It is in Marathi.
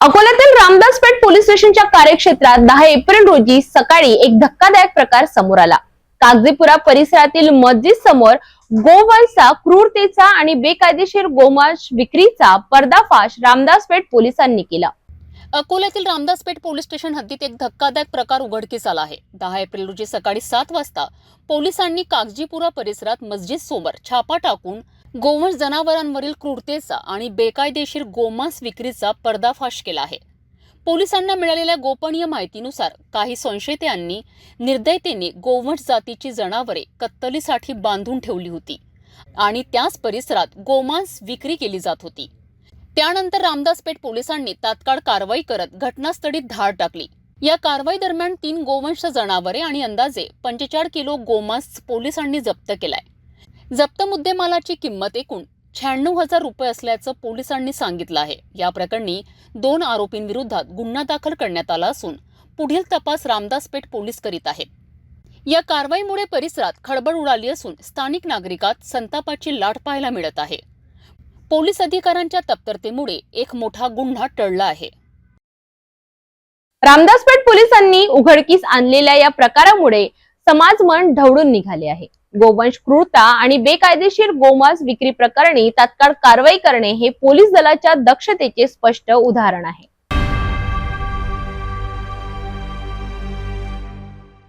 अकोल्यातील रामदासपेठ पोलीस स्टेशनच्या कार्यक्षेत्रात दहा एप्रिल रोजी सकाळी एक धक्कादायक प्रकार समोर आला. कागजीपुरा परिसरातील मस्जिद समोर गोवंशा क्रूरतेचा आणि बेकायदेशीर गोमांस विक्रीचा पर्दाफाश रामदासपेठ पोलिसांनी केला. अकोल्यातील रामदासपेठ पोलीस स्टेशन हद्दीत एक धक्कादायक प्रकार उघडकीस आला आहे. दहा एप्रिल रोजी सकाळी सात वाजता पोलिसांनी कागजीपुरा परिसरात मस्जिद समोर छापा टाकून गोवंश जनावरांवरील क्रूरतेचा आणि बेकायदेशीर गोमांस विक्रीचा पर्दाफाश केला आहे. पोलिसांना मिळालेल्या गोपनीय माहितीनुसार काही संशयितांनी निर्दयतेने गोवंश जातीची जनावरे कत्तलीसाठी बांधून ठेवली होती आणि त्याच परिसरात गोमांस विक्री केली जात होती. त्यानंतर रामदासपेठ पोलिसांनी तात्काळ कारवाई करत घटनास्थळी धाड टाकली. या कारवाई दरम्यान तीन गोवंश जनावरे आणि अंदाजे पंचेचाळीस किलो गोमांस पोलिसांनी जप्त केलाय. जप्त मुद्देमालाची किंमत एकूण शहाण्णव हजार रुपये असल्याचं पोलिसांनी सांगितलं आहे. या प्रकरणी दोन आरोपींविरोधात गुन्हा दाखल करण्यात आला असून पुढील तपास रामदासपेठ पोलीस करीत आहेत. या कारवाईमुळे परिसरात खळबळ उडाली असून स्थानिक नागरिकात संतापाची लाट पाहायला मिळत आहे. पोलीस अधिकाऱ्यांच्या तत्परतेमुळे एक मोठा गुन्हा टळला आहे. रामदासपेठ पोलिसांनी उघडकीस आणलेल्या या प्रकारामुळे समाजमन ढवळून निघाले आहे. गोवंश क्रूरता आणि बेकायदेशीर गोमांस विक्री प्रकरणी तात्काळ कारवाई करणे हे पोलीस दलाच्या दक्षतेचे स्पष्ट उदाहरण आहे.